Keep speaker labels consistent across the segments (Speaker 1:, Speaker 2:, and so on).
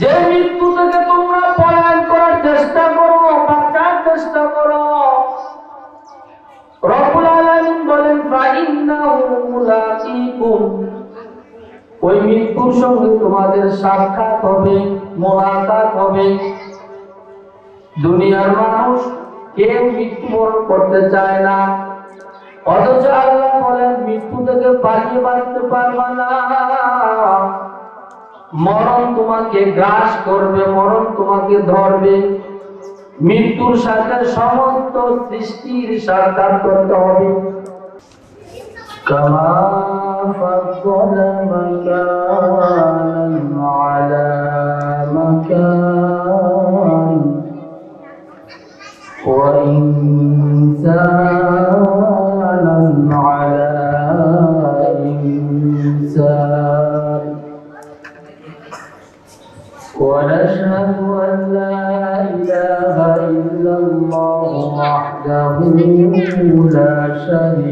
Speaker 1: যে মৃত্যু থেকে তোমরা পলায়ন করার চেষ্টা করো, বাঁচার চেষ্টা করো। বলেন ওই মৃত্যুর সঙ্গে তোমাদের সাক্ষাৎ হবে, মোলাকাত হবে। দুনিয়ার মানুষ কেউ মৃত্যুবরণ করতে চায় না। অথচ মৃত্যু থেকে পালিয়ে বাঁচতে পারবা না মরণ তোমাকে গ্রাস করবে মরণ তোমাকে ধরবে মৃত্যুর সাথে সমস্ত সৃষ্টির সাক্ষাৎ করতে হবে كما فضل مكانا على مكان لا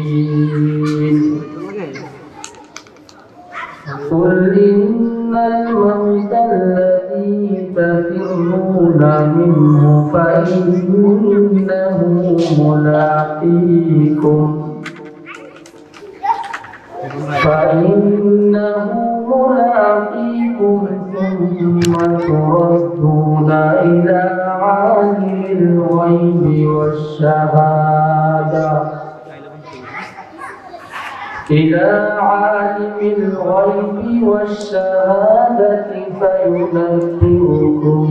Speaker 1: إلى عالم الغيب والشهادة فينبئكم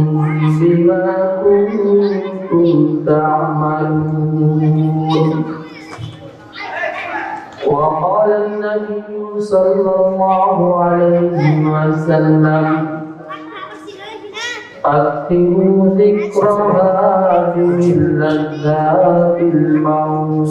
Speaker 1: بما كنتم تعملون. وقال النبي صلى الله عليه وسلم أكثروا ذكر هذه اللذات الموت.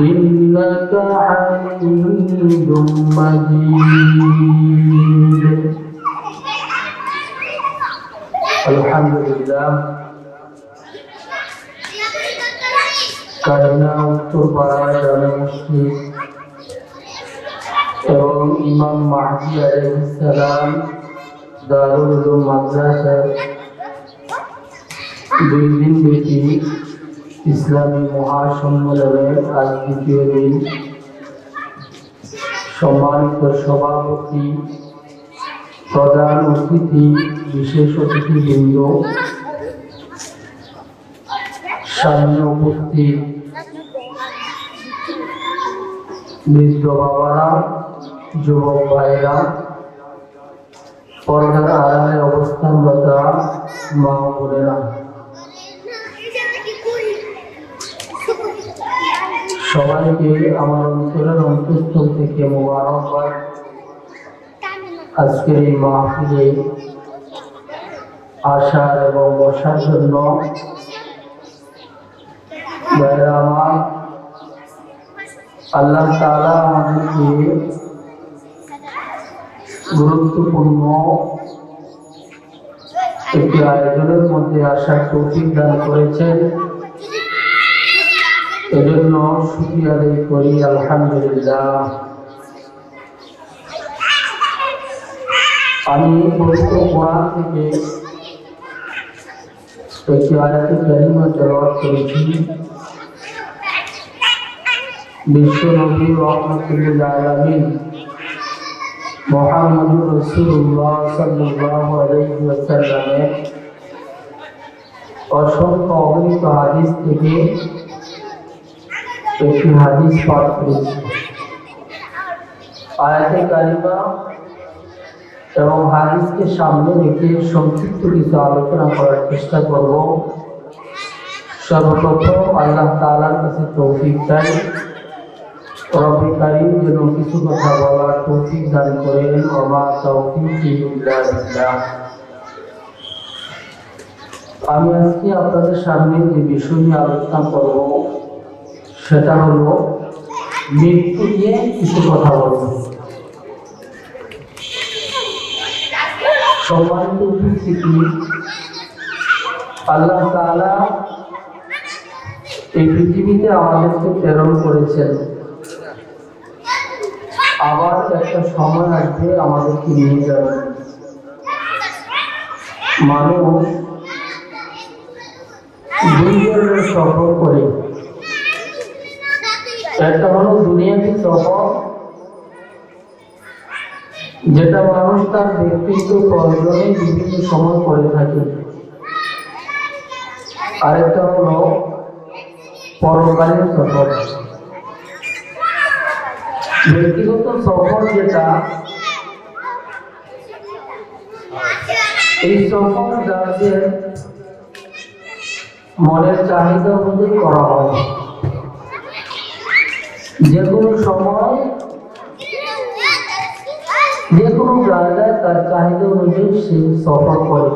Speaker 1: إنك حميد مجيد الحمد لله কারিনা উত্তরপাড়া জামে মসজিদ এবং ইমাম মাহদি আলাইহিসসালাম দারুল উলুম মাদ্রাসার দুই দিন ব্যাপী ইসলামী মহাসম্মেলনের আজ দ্বিতীয় দিন সম্মানিত সভাপতি, প্রধান অতিথি, বিশেষ অতিথিবৃন্দ, সামনে উপস্থিত বৃদ্ধ বাবারা, যুবক ভাইরা পর্দার আড়ালে অবস্থানরত মা বোনেরা। সবাইকে আমার অন্তরের অন্তঃস্থল থেকে মোবারকবাদ আজকের এই মাহফিলে আসার এবং বসার জন্য আল্লাহ তাআলা আমাদেরকে গুরুত্বপূর্ণ একটি আয়োজনের মধ্যে আসার তৌফিক দান করেছেন। এজন্য শুক্রিয়া আদায় করি আলহামদুলিল্লাহ আমি পবিত্র কোরআন থেকে একটি আয়াতে কারিমা তেলাওয়াত করেছি বিশ্ব নবী রহমতুল্লিল আলামিন মোহাম্মদুর রসুল্লাহ সাল্লাল্লাহু আলাইহি ওয়াসাল্লামের অসংখ্য অগণিত হাদিস থেকে একটি হাদিস পাঠ করেছি আয়াতে কারিমা এবং হাদিসকে সামনে রেখে সংক্ষিপ্ত কিছু আলোচনা করার চেষ্টা করব সর্বপ্রথম আল্লাহ তাআলার কাছে তৌফিক চাই রব্বে কারিম যেন কিছু কথা বলার তৌফিক দান করেন ওমা তৌফিক আমি আজকে আপনাদের সামনে যে বিষয় নিয়ে আলোচনা করব সেটা হলো মৃত্যু নিয়ে কিছু কথা বলব। আল্লাহ এই পৃথিবীতে আমাদেরকে প্রেরণ করেছেন। আবার একটা সময় আমাদেরকে নিয়ে যাবে। মানুষ দুই ধরনের সফর করে। একটা হলো দুনিয়াবি সফর যেটা মানুষ তার ব্যক্তিগত প্রয়োজনে বিভিন্ন সময় করে থাকে। আরেকটা হলো পরকালীন সফর ব্যক্তিগত সফর যেটা, এই সফর যাদের মনের চাহিদা অনুযায়ী করা হয়। যে কোনো সময় যে কোনো জায়গায় তার চাহিদা অনুযায়ী সে সফর করে।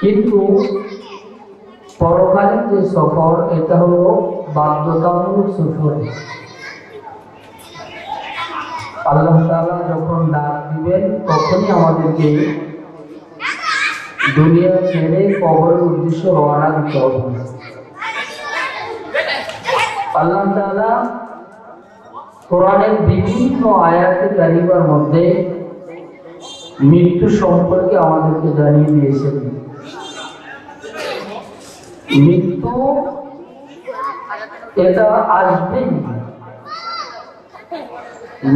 Speaker 1: কিন্তু পরকালীন যে সফর, এটা হলো বাধ্যতামূলক সফর। আল্লাহ তাআলা যখন ডাক দিবেন, তখনই আমাদেরকে দুনিয়া ছেড়ে কবরের উদ্দেশ্যে রওনা দিতে হবে। আল্লাহ তাআলা কোরআনের বিভিন্ন আয়াতে কারিমার মধ্যে মৃত্যু সম্পর্কে আমাদেরকে জানিয়ে দিয়েছেন। মৃত্যু এটা আসবেই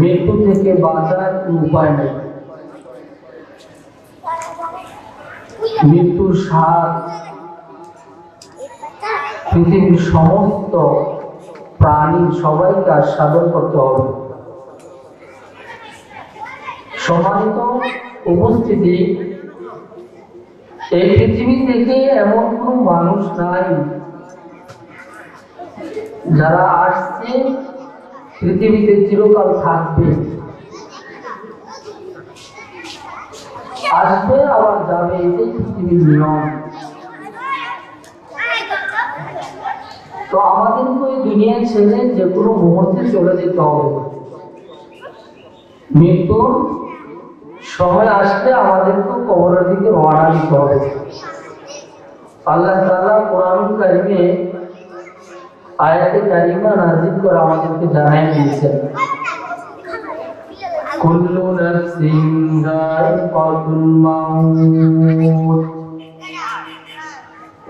Speaker 1: মৃত্যু থেকে বাঁচার উপায় নেই। মৃত্যুর স্বাদ, পৃথিবীর সমস্ত প্রাণী সবাইকে আস্বাদন করতে হবে। সম্মানিত উপস্থিতি, এই পৃথিবী থেকে এমন কোন মানুষ নাই যারা আসছে পৃথিবীতে চিরকাল থাকবে। আসবে আবার যাবে, এটাই পৃথিবীর নিয়ম। তো আমাদেরকে ওই দুনিয়া ছেড়ে যে কোনো মুহূর্তে চলে যেতে হবে। মৃত্যুর সময় আসলে আমাদেরকে কবরের দিকে রওনা দিতে হবে। আল্লাহ তাআলা কোরআন কারিমে আয়াতে কারিমা নাজিল করে আমাদেরকে জানাই দিয়েছেন। কুল্লু নাফসিন যায়িকাতুল মাউত।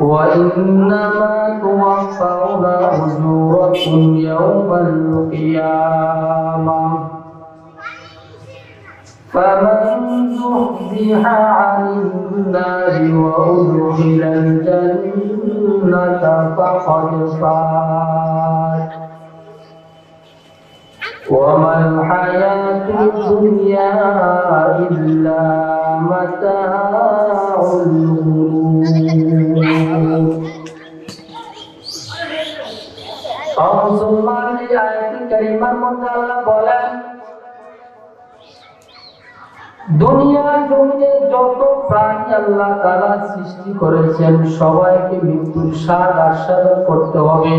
Speaker 1: وإنما توفون أجوركم يوم القيامة. فمن زحزح عن النار وأدخل الجنة فقد فاز. وما الحياة الدنيا إلا متاع الغرور. প্রাণী আল্লাহ তারা সৃষ্টি করেছেন সবাইকে মৃত্যুর স্বাদ আস্বাদন করতে হবে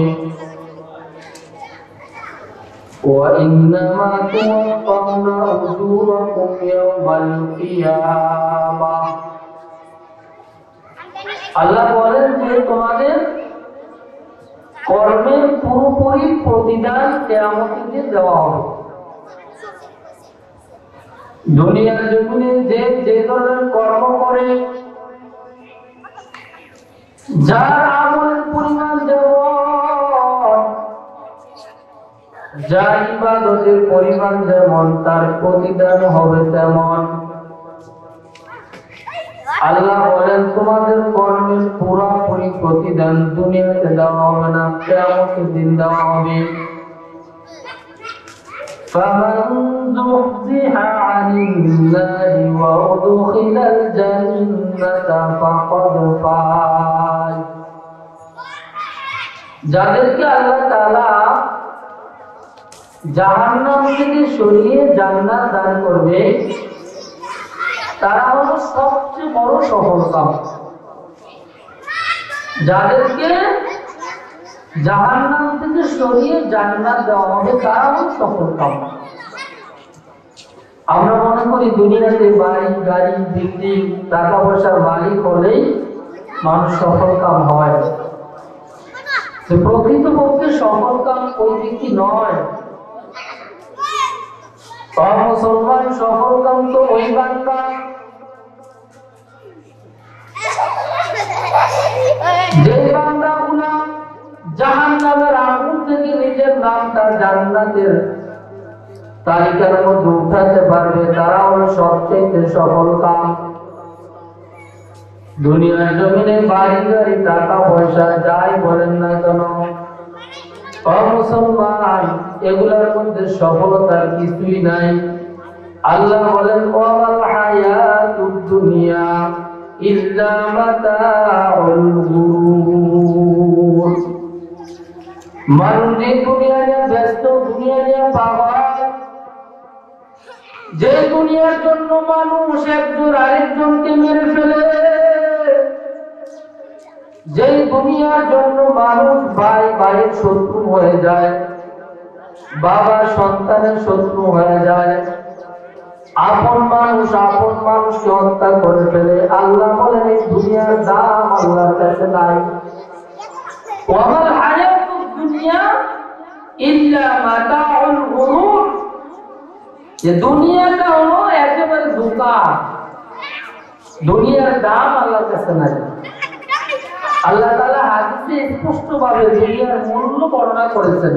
Speaker 1: وإنما توفون أجوركم يوم القيامة আল্লাহ বলেন যে তোমাদের কর্মের পুরোপুরি প্রতিদান কেয়ামতে দেওয়া হবে দুনিয়ার জমিনে যে যে ধরনের কর্ম করে, যার আমলের পরিমাণ যেমন, যার ইবাদতের পরিমাণ যেমন, তার প্রতিদান হবে তেমন। আল্লাহ বলেন, তোমাদের কর্মের পুরোপুরি প্রতিদান দুনিয়াতে দেওয়া হবে না, কেয়ামতের দিন দেওয়া হবে। فمن زحزح عن النار وأدخل الجنة فقد فاز যাদেরকে আল্লাহ তাআলা জাহান্নাম থেকে সরিয়ে জান্নাত দান করবে তারা হলো সবচেয়ে বড় সফলতা যাদেরকে জাহান্নাম থেকে সরিয়ে জান্নাত দেওয়া হবে তারা হলো সফলতা আমরা মনে করি দুনিয়াতে বাড়ি, গাড়ি বিল্ডিং টাকা পয়সার মালিক হলেই মানুষ সফল কাম হয়। প্রকৃতপক্ষে সফল কাম ওই ব্যক্তি নয় মুসলমান সফল কাম তো ওই বান্দা যে বান্দা জাহান নামের আগুন থেকে নিজের নামটা জান্নাতের তালিকার মধ্যে উঠাতে পারবে তারা হলো সবচেয়ে সফল কাম। দুনিয়ার জমিনে বাড়ি, গাড়ি, টাকা, পয়সা, যাই বলেন না কেন মুসলমান এগুলোর মধ্যে সফলতার কিছুই নাই। আল্লাহ বলেন ওয়াল হায়াতুদ দুনিয়া ইল্লা মাতাউল গুরুর। মানুষ এই দুনিয়া নিয়ে ব্যস্ত দুনিয়া নিয়ে পাওয়া যে দুনিয়ার জন্য মানুষ একজন আরেকজনকে মেরে ফেলে। যে দুনিয়ার জন্য মানুষ ভাই ভাইয়ের শত্রু হয়ে যায়, বাবা সন্তানের শত্রু হয়ে যায়। আপন মানুষ আপন মানুষকে হত্যা করে ফেলে। আল্লাহ বলেন, এই দুনিয়ার দাম আল্লাহর কাছে নাই। ওয়ামাল হায়াতুদ দুনিয়া ইল্লা মাতাউল গুরুর। যে দুনিয়াটা হলো একেবারে দোকান দুনিয়ার দাম আল্লাহর কাছে নাই। আল্লাহ তাআলা হাদিসে স্পষ্ট ভাবে দুনিয়ার মূল্য বর্ণনা করেছেন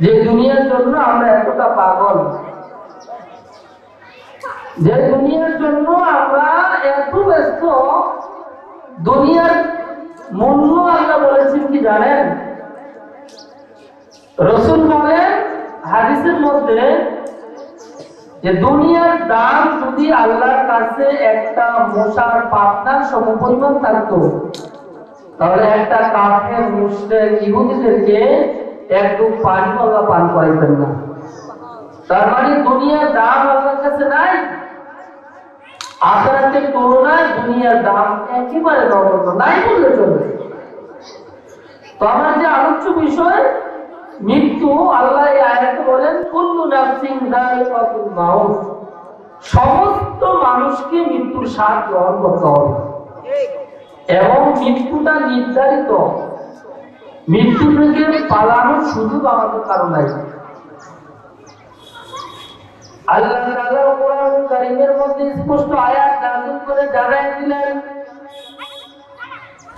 Speaker 1: যে দুনিয়ার জন্য আমরা এতটা পাগল। যে দুনিয়ার জন্য আমরা এত ব্যস্ত, দুনিয়ার মূল্য আল্লাহ বলেছেন কি জানেন? রসুল বলেন হাদিসের মধ্যে যে দুনিয়ার দাম যদি আল্লাহর কাছে একটা মশার পাতনার সমপরিমাণ থাকতো, তাহলে একটা কাফের, মুশরিক, ইহুদিদেরকে একটু পানি আল্লাহ পান করাইতেন না। তার মানে দুনিয়ার দাম আল্লাহর কাছে নাই, আখেরাতের তুলনায় দুনিয়ার দাম একেবারে নগণ্য, নাই বললে চলবে। তো আমার যে আলোচ্য বিষয় মৃত্যু, আল্লাহ আয়াতে বলেন, কুল্লু নাফসিন যায়িকাতুল মাউত। সমস্ত মানুষকে মৃত্যুর স্বাদ গ্রহণ করতে হবে। এবং মৃত্যুটা নির্ধারিত। মৃত্যু থেকে পালানোর সুযোগ আমাদের কারও নাই। আল্লাহ তাআলা কোরআন কারীমের মধ্যে স্পষ্ট আয়াত নাযিল করে জানাই দিলেন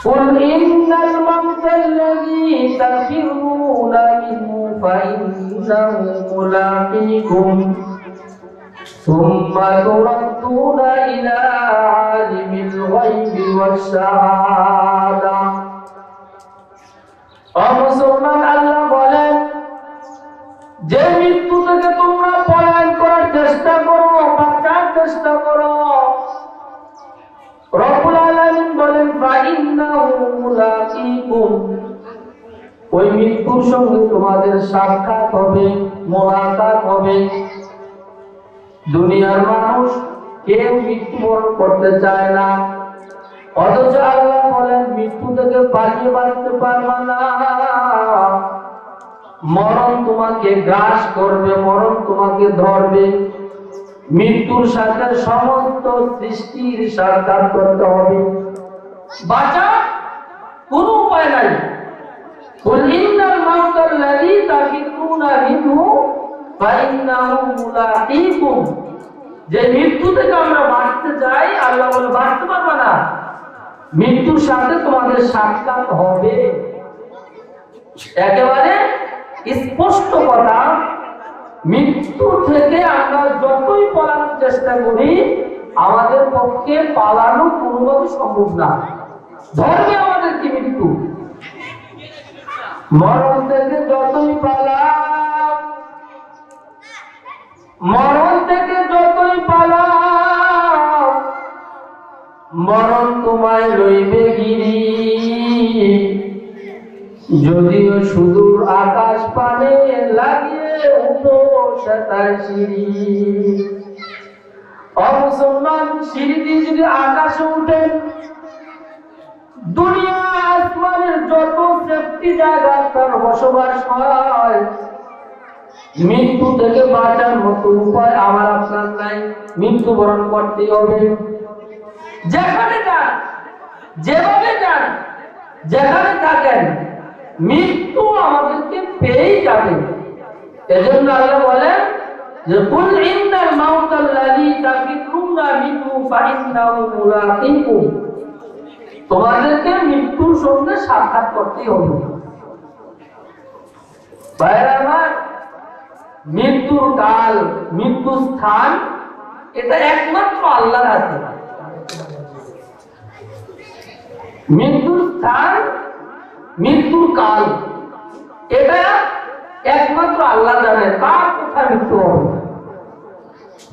Speaker 1: قل إن الموت الذي تفرون منه فإنه ملاقيكم ثم تردون إلى عالم الغيب والشهادة ومسلمان ওই মৃত্যুর সঙ্গে তোমাদের সাক্ষাৎ হবে, মোলাকাত হবে। দুনিয়ার মানুষ কেউ মৃত্যুবরণ করতে চায় না। অথচ আল্লাহ বলেন, মৃত্যু থেকে পালিয়ে বাঁচতে পারবে না। মরণ তোমাকে গ্রাস করবে, মরণ তোমাকে ধরবে। মৃত্যুর সাথে সমস্ত সৃষ্টির সাক্ষাৎ করতে হবে। বাঁচা কোনো উপায় নাই। قل إن الموت الذي تفرون منه فإنه ملاقيكم যে মৃত্যু থেকে আমরা বাঁচতে চাই আল্লাহ বলে বাঁচতে পারবে না মৃত্যুর সাথে তোমাদের সাক্ষাৎ হবে একেবারে স্পষ্ট কথা মৃত্যু থেকে আমরা যতই পালানোর চেষ্টা করি আমাদের পক্ষে পালানো কোনোভাবে সম্ভব না ধর্মে আমাদের কি মৃত্যু মরণ থেকে যতই পালা মরণ থেকে যতই পালা মরণ তোমায় লইবে গিরি। যদিও সুদূর আকাশ পানে লাগিয়ে সিঁড়ি। অমুসলমান সিঁড়ি দিয়ে যদি আকাশে উঠেন, দুনিয়া আসমানের যত সেফটি জায়গা তার বসবাস হয়। মৃত্যু থেকে বাঁচার মতো উপায় আমার আপনার নাই। মৃত্যুবরণ করতেই হবে। যেখানে যান, যেভাবে যান, যেখানে থাকেন, মৃত্যু আমাদেরকে পেয়েই যাবে। এজন্য আল্লাহ বলেন যে, কুল ইন্নাল মাউতাল্লাযী তাফিরুনা মিনহু ফাইন্নাহু মুলাকিকুম তোমাদেরকে মৃত্যুর সঙ্গে সাক্ষাৎ করতেই হবে। মৃত্যুর কাল মৃত্যুর স্থান, এটা একমাত্র আল্লাহর হাতে। মৃত্যুর স্থান, মৃত্যুর কাল, এটা একমাত্র আল্লাহ জানে, কার কোথায় মৃত্যু হবে?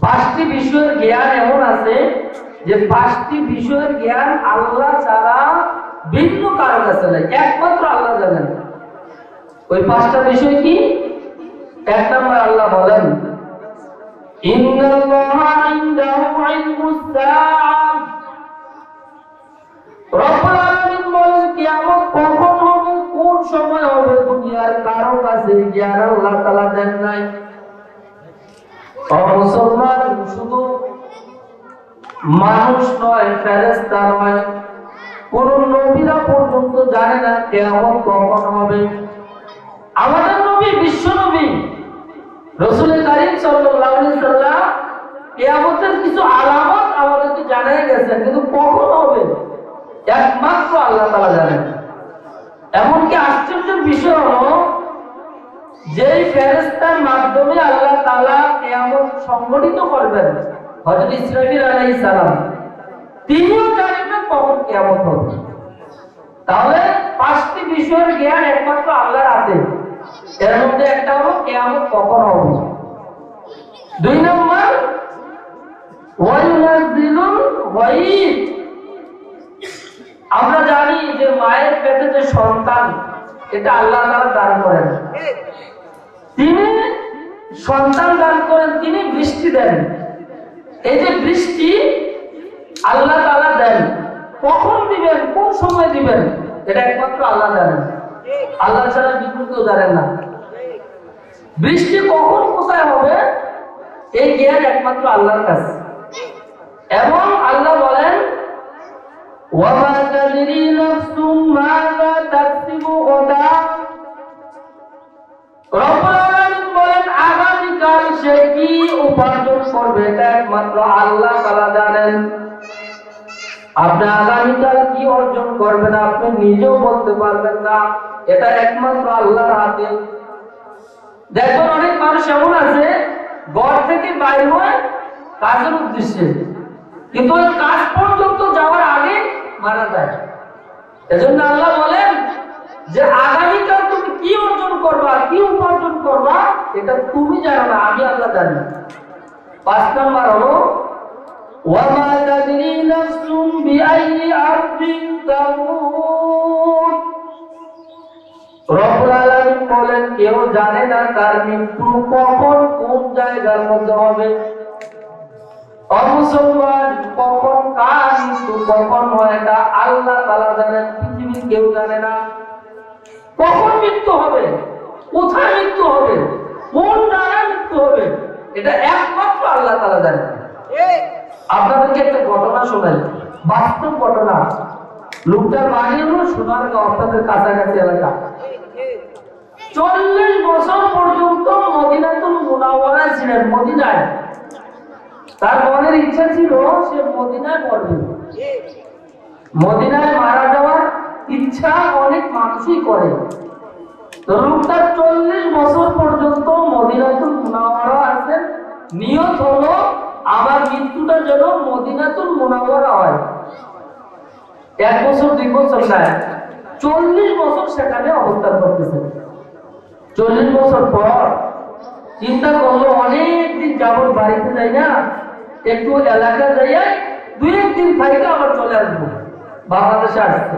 Speaker 1: পাঁচটি বিষয়ের জ্ঞান এমন আছে যে পাঁচটি বিষয়ের জ্ঞান আল্লাহ ছাড়া ভিন্ন কারও কাছে নাই একমাত্র আল্লাহ জানেন। ওই পাঁচটা বিষয় কি? এক নম্বর আল্লাহ বলেন শুধু মানুষ নয়, ফেরেশতা নয়। কোন নবীরা পর্যন্ত জানে না কিয়ামত কখন হবে। আমাদের নবী, বিশ্ব নবী রসুল করিম সাল্লাম কিয়ামতের কিছু আলামত আমাদেরকে জানাই গেছেন, কিন্তু কখন হবে? একমাত্র আল্লাহ তাআলা জানেন। এমনকি আশ্চর্যের বিষয় হলো, যেই ফেরেস্তার মাধ্যমে আল্লাহ তালা কিয়ামত সংগঠিত করবেন হযরত ইসরাফিল আলাইহিস তিনিও কখন কিয়ামত হবে। তাহলে পাঁচটি বিষয়ের জ্ঞান একমাত্র আল্লাহর হাতে। এর মধ্যে একটা হলো কিয়ামত কখন হবে। দুই নম্বর ওয়াইনাজিলুল গায়ব আমরা জানি যে মায়ের পেটে যে সন্তান, এটা আল্লাহ তাআলা দান করেন। তিনি সন্তান দান করেন, তিনি বৃষ্টি দেন। এই যে বৃষ্টি, আল্লাহ তালা দেন। কখন দিবেন? কোন সময় দিবেন? এটা একমাত্র আল্লাহ জানেন। আল্লাহ ছাড়া বিপুল কেউ জানেন না। বৃষ্টি কখন কোথায় হবে? এই জ্ঞান একমাত্র আল্লাহর কাছে। এবং আল্লাহ বলেন ওয়া মা তাদরি নাফসুম মা তাকসিবু ওয়া উপার্জন করবে এটা একমাত্র আল্লাহ তাআলা জানেন। আপনি আগামীকাল কি অর্জন করবেন আপনি নিজেও বলতে পারবেন না, এটা একমাত্র আল্লাহর হাতে। দেখুন অনেক মানুষ এমন আছে, ঘর থেকে বাইর হয় কাজের উদ্দেশ্যে, কিন্তু ওই কাজ পর্যন্ত যাওয়ার আগে মারা যায়। এজন্য আল্লাহ বলেন যে আগামীকাল তুমি কি অর্জন করবা, কি উপার্জন করবা, এটা তুমি জানো না, আমি আল্লাহ জানি। পাঁচ নাম্বার হলো রব্বুল আলামিন বলেন, কেউ জানে না তার মৃত্যু কখন, কোন জায়গার মধ্যে হবে? অমুসলমান, কখন কার মৃত্যু, কখন হয়, এটা আল্লাহ তাআলা জানেন, পৃথিবীর কেউ জানে না। কখন মৃত্যু হবে? কোথায় মৃত্যু হবে? কোন জায়গায় মৃত্যু হবে? এটা একমাত্র আল্লাহ তাআলা জানেন। আপনাদেরকে একটা ঘটনা শোনাই। বাস্তব ঘটনা। লোকটার বাড়ি হলো সোনারগাঁও আপনাদের কাছাকাছি এলাকা। চল্লিশ বছর পর্যন্ত মদিনাতুল মুনাওয়ারায় ছিলেন মদিনায়। তার মনের ইচ্ছা ছিল সে মদিনায় মরবে। মদিনায় মারা যাওয়ার ইচ্ছা অনেক মানুষই করে। লোকটা চল্লিশ বছর পর্যন্ত মদিনাতুল মুনাওয়ারা আছেন নিয়ত হলো আমার মৃত্যুটা যেন মদিনাতুল মুনাওয়ারা হয়। এক বছর, দুই বছর নয় চল্লিশ বছর সেখানে অবস্থান করতেছেন চল্লিশ বছর পর চিন্তা করল, অনেক দিন যাবত বাড়িতে যাই না, একটু এলাকা যাইয়া দুই একদিন থাইকে আবার চলে আসব। বাংলাদেশে আসছে।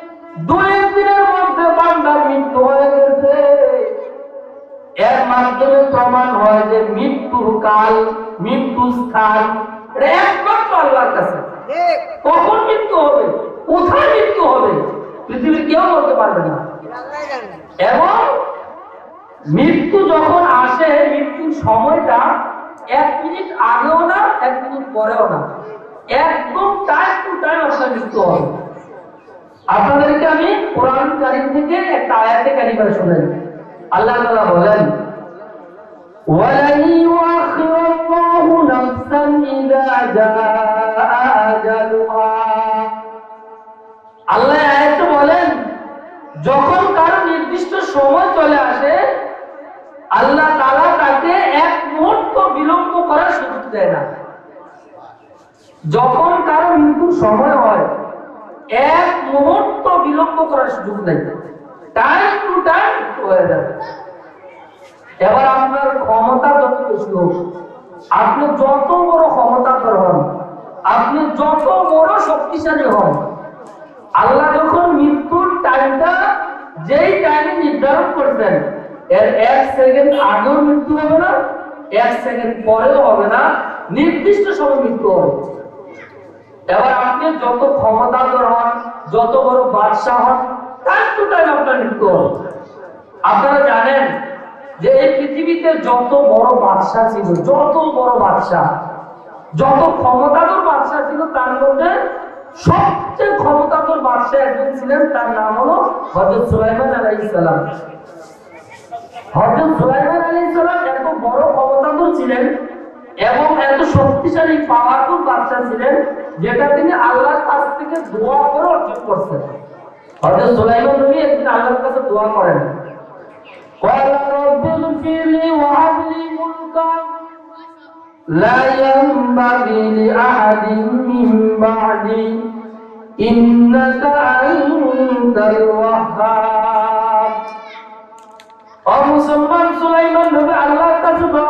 Speaker 1: দুই একদিনের মধ্যে বান্দার মৃত্যু হয়ে গেছে। এর মাধ্যমে প্রমাণ হয় যে মৃত্যুর কাল মৃত্যু স্থান। একমাত্র আল্লাহর কাছে। কখন মৃত্যু হবে? কোথায় মৃত্যু হবে? পৃথিবীর কেউ বলতে পারবে না। এবং মৃত্যু যখন আসে মৃত্যুর সময়টা এক মিনিট আগেও না এক মিনিট পরেও না। একদম টাইম টু টাইম আপনার মৃত্যু হবে। আপনাদেরকে আমি কোরআন কারিম থেকে একটা আয়াতে কারিমা শোনাই আল্লাহ তাআলা বলেন ولن يؤخر الله نفسا إذا جاء أجلها আল্লাহ আয়াতে বলেন যখন কারো নির্দিষ্ট সময় চলে আসে আল্লাহ তাআলা তাকে এক মুহূর্ত বিলম্ব করার সুযোগ দেয় না যখন কারো মৃত্যুর সময় হয় এক মুহূর্ত বিলম্ব করার সুযোগ দেয় টাইম টু টাইম হয়ে যাবে। এবার আপনার ক্ষমতা যত বেশি হোক, আপনি যত বড় ক্ষমতাধর হন আপনি যত বড় শক্তিশালী হন, আল্লাহ যখন মৃত্যুর টাইমটা যেই টাইমে নির্ধারণ করছেন, এর এক সেকেন্ড আগেও মৃত্যু হবে না, এক সেকেন্ড পরেও হবে না, নির্দিষ্ট সময় মৃত্যু হবে। এবার আপনি যত ক্ষমতাধর হন, যত বড় বাদশাহ হন টাইম টু টাইম আপনার মৃত্যু হবে আপনারা জানেন যে এই পৃথিবীতে যত বড় বাদশাহ ছিল, যত বড় বাদশাহ, যত ক্ষমতাধর বাদশাহ ছিল, তার মধ্যে সবচেয়ে ক্ষমতাধর বাদশাহ একজন ছিলেন, তার নাম হলো হজরত সুলাইমান আলাইহিস সালাম। হজরত সুলাইমান আলাইহিস সালাম এত বড় ক্ষমতাধর ছিলেন এবং এত শক্তিশালী পাওয়ারফুল বাদশাহ ছিলেন যেটা তিনি আল্লাহর কাছ থেকে দোয়া করে অর্জন করছেন হজরত সুলাইমান নবী একদিন আল্লাহর কাছে দোয়া করেন قال رب اغفر لي وهب لي ملكا لا ينبغي لأحد من بعدي إنك أنت الوهاب মুসলমান সুলাইমান নবী আল্লাহর কাছে দোয়া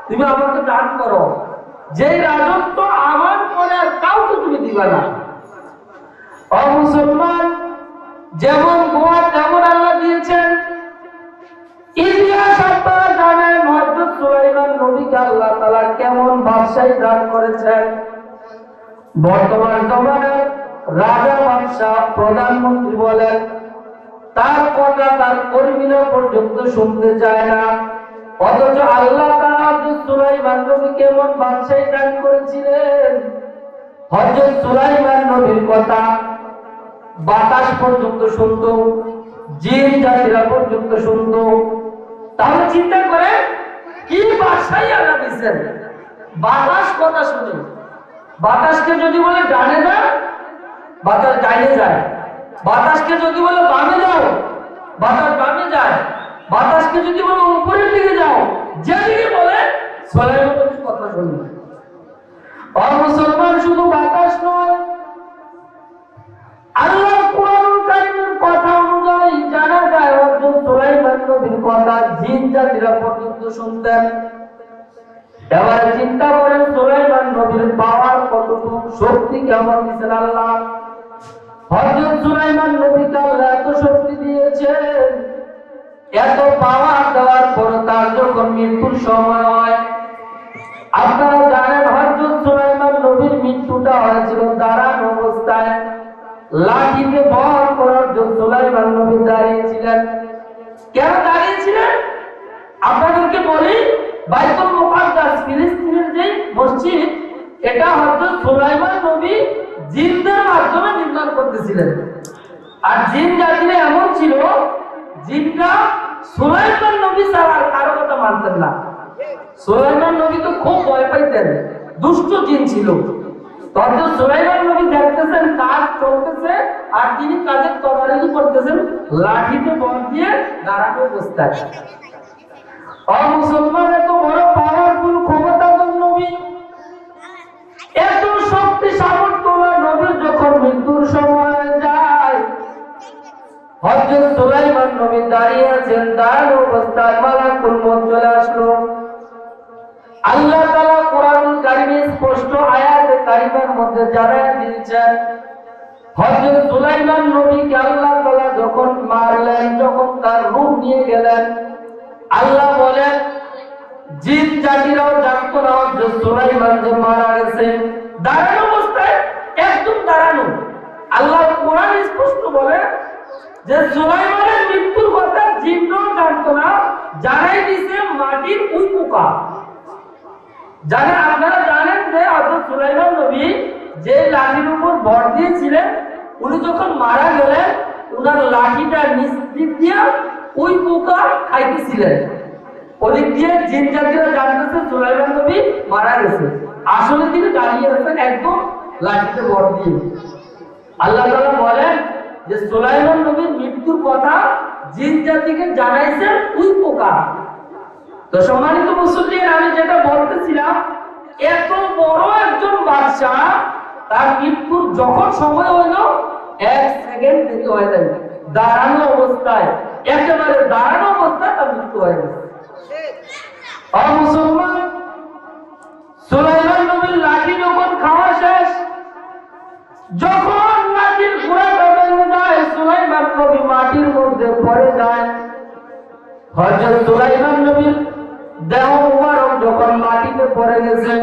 Speaker 1: তুমি আমাকে দান করো। যে রাজত্ব আমার পরে আর কাউকে তুমি দিবা না। মুসলমান, যেমন গোয়া, তেমন আল্লাহ দিয়েছেন। ইতিহাস কেমন করেছেন। বর্তমান রাজা বাদশাহ, প্রধানমন্ত্রী বলেন, তার কথা তার কর্মীরা পর্যন্ত শুনতে চায় না। অথচ আল্লাহ সুলাইমান নবীকে এমন বাদশাহী দান করেছিলেন। হযরত সুলাইমান নবীর কথা বাতাস পর্যন্ত শুনত, জিন জাতিরা পর্যন্ত শুনত। তাহলে চিন্তা করে কি বাসাই আল্লাহ দিচ্ছেন বাতাস কথা শুনে। বাতাসকে যদি বলে ডানে যা বাতাস ডাইনে যায়। বাতাসকে যদি বলে বামে যাও, বাতাস বামে যায়। বাতাসকে যদি বলে, উপরের দিকে যাও যেদিকে বলে কথা শুনবে আর মুসলমান শুধু বাতাস নয় আল্লাহ কোরআন কারীমের কথা অনুযায়ী জানা যায় হযরত সুলাইমান নবীর কথা, জিন জাতিরা পর্যন্ত শুনতেন। এবার চিন্তা করেন, সুলাইমান নবীর পাওয়ার কতটুকু শক্তি কেমন দিয়েছেন আল্লাহ? হযরত সুলাইমান নবীকে আল্লাহ এত শক্তি দিয়েছেন এত পাওয়ার দেওয়ার পর তার যখন মৃত্যুর সময় হয়, আপনারা জানেন হযরত সুলাইমান নবীর মৃত্যুটা হয়েছিল দাঁড়ানো অবস্থায়। লাঠিতে বহন করার জন্য সুলাইমান নবী দাঁড়িয়েছিলেন। কেন দাঁড়িয়েছিলেন? আপনাদেরকে বলি, বাইতুল মুকাদ্দাস ফিলিস্তিনের যে মসজিদ, এটা হযরত সুলাইমান নবী জিনদের মাধ্যমে নির্মাণ করতেছিলেন। আর জিন জাতিরা এমন ছিল নবী ছাড়া কারও কথা মানতেন না। নবী তো খুব ভয় পাইতেন, দুষ্ট জিন ছিল। নবী দেখতেছেন, কাজ চলতেছে আর তিনি কাজের তদারকি করতেছেন, লাঠিতে বল দিয়ে দাঁড়ানো অবস্থায়। মুসলমান এত বড় পাওয়ারফুল ক্ষমতাধর নবী। এত শক্তি সামর্থ্য নবীর যখন মৃত্যুর সময় হযরত সুলাইমান নবী দাঁড়িয়ে আছেন, দাঁড়ানো অবস্থায় মালাকুল মউত চলে আসলো। আল্লাহ তাআলা কোরআনুল কারীমে স্পষ্ট আয়াতে কারিমার মধ্যে জানায় দিয়েছেন, হযরত সুলাইমান নবীকে আল্লাহ তাআলা যখন মারলেন, যখন তার রূহ নিয়ে গেলেন, আল্লাহ বলেন, জিন জাতিরাও জানতো না হযরত সুলাইমান যে মারা গেছে। দাঁড়ানো অবস্থায় একদম দাঁড়ানো। আল্লাহ কোরআন স্পষ্ট বলে যে সুলাইমানের মৃত্যুর কথা জিনরাও জানতো না জানাই দিছে মাটির উই পোকা জানেন আপনারা জানেন যে হযরত সুলাইমান নবী যে লাঠির উপর ভর দিয়েছিলেন, উনি যখন মারা গেলেন, উনার লাঠিটা নিচ দিক দিয়ে ওই পোকা খাইতেছিলেন। ওদিক দিয়ে জিন জাতিরা জানতেছে সুলাইমান নবী মারা গেছে। আসলে তিনি দাঁড়িয়ে আছেন একদম লাঠিতে ভর দিয়ে। আল্লাহ তাআলা বলেন যে সুলাইমান নবীর মৃত্যুর কথা জিন জাতিকে জানাইছেন ওই পোকা তো সম্মানিত মুসলিম আমি যেটা বলতেছিলাম, এত বড় একজন বাদশাহ, তার মৃত্যুর যখন সময় হইল, এক সেকেন্ড দেরি হয়ে যায় দাঁড়ানো অবস্থায়, একেবারে দাঁড়ানো অবস্থায় তার মৃত্যু হয়ে গেছে। আর মুসলমান, সুলাইমান নবীর লাঠি যখন হযরত সুলাইমান নবীর দেহ মুবারক যখন মাটিতে পড়ে গেছে,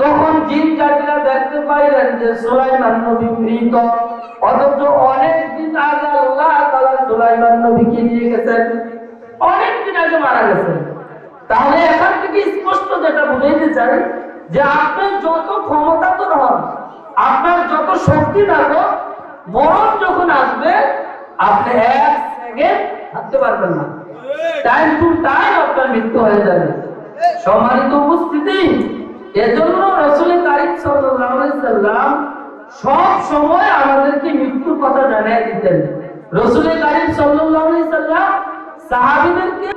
Speaker 1: তখন জিন জাতিরা দেখতে পাইলেন যে সুলাইমান নবী মৃত। অথচ অনেক দিন আগে আল্লাহ তাআলা সুলাইমান নবীকে নিয়ে গেছেন। অনেক দিন আগে মারা গেছেন। তাহলে এখান থেকে স্পষ্ট যেটা বুঝাইতে চাই যে আপনি যত ক্ষমতাধর হন, আপনার যত শক্তি থাকো, মরণ যখন আসবে, আপনি এক সেকেন্ড থাকতে পারবেন না। টাইম টু টাইম আপনার মৃত্যু হয়ে যাবে। সম্মানিত উপস্থিতি, এজন্য রসুলের তারিখ সাল্লাম সব সময় আমাদেরকে মৃত্যুর কথা জানিয়ে দিতেন। রসুলের তারিখ সাল্লাম সাহাবিদেরকে